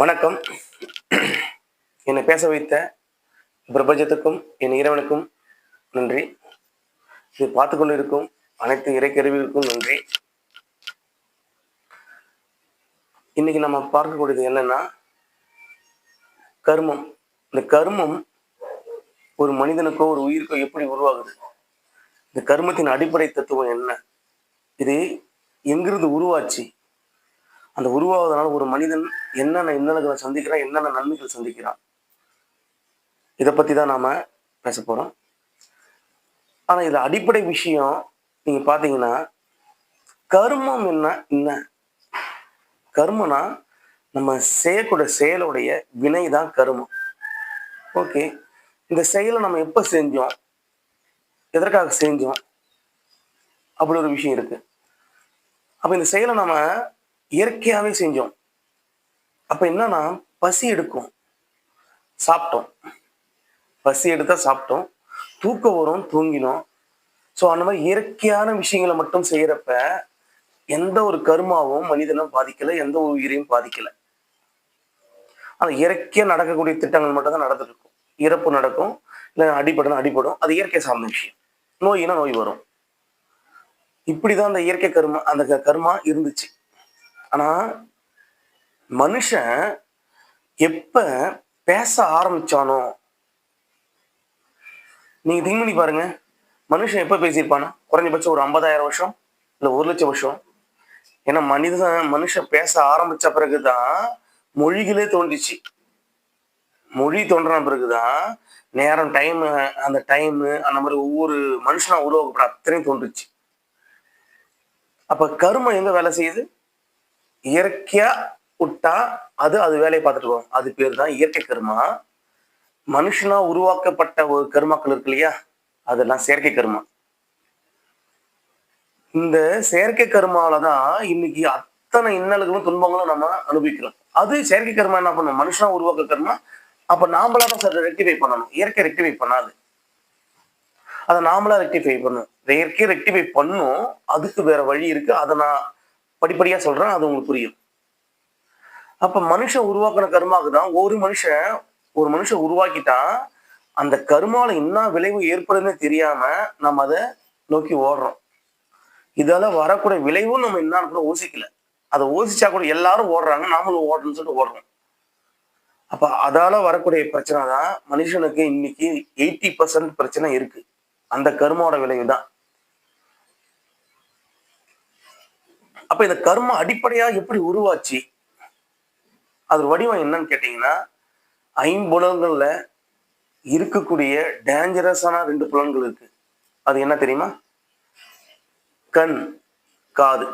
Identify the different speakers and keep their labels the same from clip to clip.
Speaker 1: வணக்கம். என்னை பேச வைத்த பிரபஞ்சத்துக்கும் என் இறைவனுக்கும் நன்றி. இது பார்த்து கொண்டிருக்கும் அனைத்து இறைக்கருவிகளுக்கும் நன்றி. இன்னைக்கு நம்ம பார்க்கக்கூடியது என்னன்னா கர்மம். இந்த கர்மம் ஒரு மனிதனுக்கோ ஒரு உயிருக்கோ எப்படி உருவாகுது? இந்த கர்மத்தின் அடிப்படை தத்துவம் என்ன? இது எங்கிருந்து உருவாச்சு? அந்த உருவாவதனால ஒரு மனிதன் என்னென்ன இன்னல்களை சந்திக்கிறான் என்னென்ன நன்மைகள் சந்திக்கிறான். இதை பற்றி தான் நாம பேச போறோம். ஆனா இதுல அடிப்படை விஷயம் நீங்க பாத்தீங்கன்னா கர்மம் என்ன என்ன? கர்மனா நம்ம செய்யக்கூடிய செயலுடைய வினை தான் கர்மம். ஓகே. இந்த செயலை நம்ம எப்ப செஞ்சோம்? எதற்காக செஞ்சோம்? அப்படி ஒரு விஷயம் இருக்கு. அப்போ இந்த செயலை நம்ம இயற்கையாவே செஞ்சோம். அப்ப என்னன்னா பசி எடுக்கும். சாப்பிட்டோம். பசி எடுத்தா சாப்பிட்டோம். தூக்கம் வரும் தூங்கினோம். ஸோ அந்த மாதிரி இயற்கையான விஷயங்களை மட்டும் செய்யறப்ப எந்த ஒரு கருமாவும் மனிதனும் பாதிக்கல எந்த ஒரு உயிரையும் பாதிக்கலை. ஆனா இயற்கையா நடக்கக்கூடிய திட்டங்கள் மட்டும் தான் நடந்துட்டு இருக்கும் இறப்பு நடக்கும் இல்லை அடிபடும் அடிபடும். அது இயற்கை சார்ந்த விஷயம். நோயினா நோய் வரும். இப்படிதான் அந்த இயற்கை கருமா அந்த க- இருந்துச்சு. ஆனா மனுஷன் எப்ப பேச ஆரம்பிச்சானோ நீங்க திங்க் பண்ணி பாருங்க. மனுஷன் எப்ப பேசியிருப்பானா? குறைஞ்சபட்சம் ஒரு ஐம்பதாயிரம் வருஷம் இல்ல ஒரு லட்சம் வருஷம். ஏன்னா மனிதன் மனுஷன் பேச ஆரம்பிச்ச பிறகுதான் மொழிகளே தோன்றிச்சு. மொழி தோன்றின பிறகுதான் நேரம் டைம் அந்த டைம் அந்த மாதிரி ஒவ்வொரு மனுஷனா உருவாக்கப்பட அத்தனையும் தோன்றுச்சு. அப்ப கருமம் எங்கே வேலை செய்யுது? இயற்கையா விட்டா அது அது வேலையை பார்த்துட்டு போகும் அது பேர் தான் இயற்கை கர்மா. மனுஷனா உருவாக்கப்பட்ட ஒரு கர்மாக்கள் இருக்கு இல்லையா? அதெல்லாம் செயற்கை கர்மா. இந்த செயற்கை கர்மாவில தான் இன்னைக்கு அத்தனை இன்னல்களும் துன்பங்களும் நம்ம அனுபவிக்கிறோம். அது செயற்கை கர்மா என்ன பண்ணும்? மனுஷனா உருவாக்க கர்மா. அப்ப நாமளா தான் சார் ரெக்டிஃபை பண்ணணும். இயற்கை ரெக்டிஃபை பண்ணாது. அதை நாமளா ரெக்டிஃபை பண்ணணும். இயற்கை ரெக்டிஃபை பண்ணும். அதுக்கு வேற வழி இருக்கு. அதை நான் படிப்படியா சொல்றேன் அது உங்களுக்கு புரியும். அப்ப மனுஷன் உருவாக்குன கருமாவுக்கு தான் ஒரு மனுஷன் ஒரு மனுஷன் உருவாக்கிட்டான் அந்த கர்மால என்ன விளைவு ஏற்படுதுன்னு தெரியாம நம்ம அதை நோக்கி ஓடுறோம். இதால வரக்கூடிய விளைவும் நம்ம என்னன்னு கூட யோசிக்கல. அதை யோசிச்சா கூட எல்லாரும் ஓடுறாங்க நாமளும் ஓடுறோம்னு சொல்லிட்டு ஓடுறோம். அப்ப அதால வரக்கூடிய பிரச்சனை தான் மனுஷனுக்கு இன்னைக்கு எயிட்டி பர்சன்ட் பிரச்சனை இருக்கு. அந்த கருமாவோட விளைவு தான் அப்ப இந்த கர்ம அடிப்படையா எப்படி உருவாச்சு? அது வடிவம் என்னன்னு கேட்டீங்கன்னா ஐம்புலன்கள்ல இருக்கக்கூடிய டேஞ்சரஸான ரெண்டு புலன்கள் இருக்கு. அது என்ன தெரியுமா? கண் காது.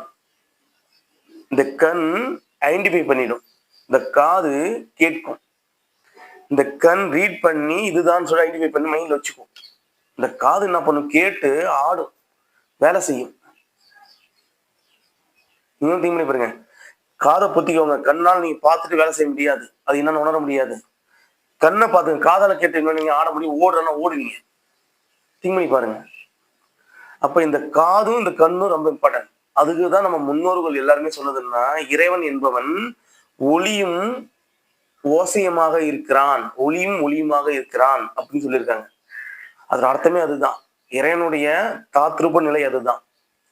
Speaker 1: இந்த கண் ஐடென்டிஃபை பண்ணிடும். இந்த காது கேட்கும். இந்த கண் ரீட் பண்ணி இதுதான் சொல்லி ஐடென்டிஃபை பண்ணி மைண்ட்ல வச்சுக்கும். இந்த காது என்ன பண்ணும்? கேட்டு ஆடும். வேலை செய்யும். இன்னும் திங்க் பண்ணி பாருங்க. காதை பொத்திக்கோங்க. கண்ணால் நீங்க பார்த்துட்டு வேலை செய்ய முடியாது. அது என்னன்னு உணர முடியாது. கண்ணை பார்த்துங்க. காதால கேட்டு நீங்க ஆட முடியும். ஓடுறனா ஓடுவீங்க. திங்க் பண்ணி பாருங்க. அப்ப இந்த காதும் இந்த கண்ணும் ரொம்ப இம்பார்ட்டன்ட் அதுக்கு தான் நம்ம முன்னோர்கள் எல்லாருமே சொன்னதுன்னா இறைவன் என்பவன் ஒளியும் ஓசையமாக இருக்கிறான். ஒளியும் ஒளியுமாக இருக்கிறான் அப்படின்னு சொல்லியிருக்காங்க. அதோட அர்த்தமே அதுதான். இறைவனுடைய தாத்ரூப நிலை அதுதான்.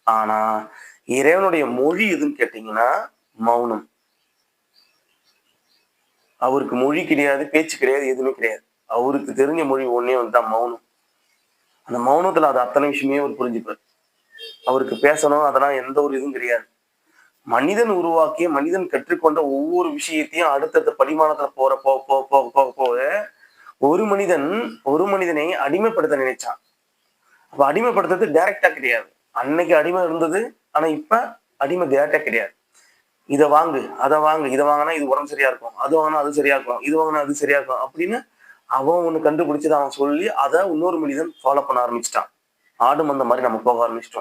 Speaker 1: ஆனா இறைவனுடைய மொழி எதுன்னு கேட்டீங்கன்னா மௌனம். அவருக்கு மொழி கிடையாது பேச்சு கிடையாது எதுவுமே கிடையாது. அவருக்கு தெரிஞ்ச மொழி ஒன்னே வந்து தான் மௌனம். அந்த மௌனத்துல அது அத்தனை விஷயமே அவர் புரிஞ்சுப்பார். அவருக்கு பேசணும் அதெல்லாம் எந்த ஒரு இதுவும் கிடையாது. மனிதன் உருவாக்கிய மனிதன் கற்றுக்கொண்ட ஒவ்வொரு விஷயத்தையும் அடுத்தடுத்த பரிமாணத்துல போற போக போக போக போக போக ஒரு மனிதன் ஒரு மனிதனை அடிமைப்படுத்த நினைச்சான். அப்ப அடிமைப்படுத்துறது டைரக்டா கிடையாது. அன்னைக்கு அடிமை இருந்தது ஆனா இப்ப அடிமை டைரக்டா கிடையாது. இதை வாங்கு அதை வாங்கு இதை வாங்கினா இது உடம்பு சரியா இருக்கும் அது வாங்கினா அது சரியா இருக்கும் இது வாங்கினா அது சரியா இருக்கும் அப்படின்னு அவன் ஒண்ணு கண்டுபிடிச்சதை அவன் சொல்லி அதை இன்னொரு மனிதன் ஃபாலோ பண்ண ஆரம்பிச்சிட்டான். ஆடு மந்த மாதிரி நம்ம போக ஆரம்பிச்சிட்டோம்.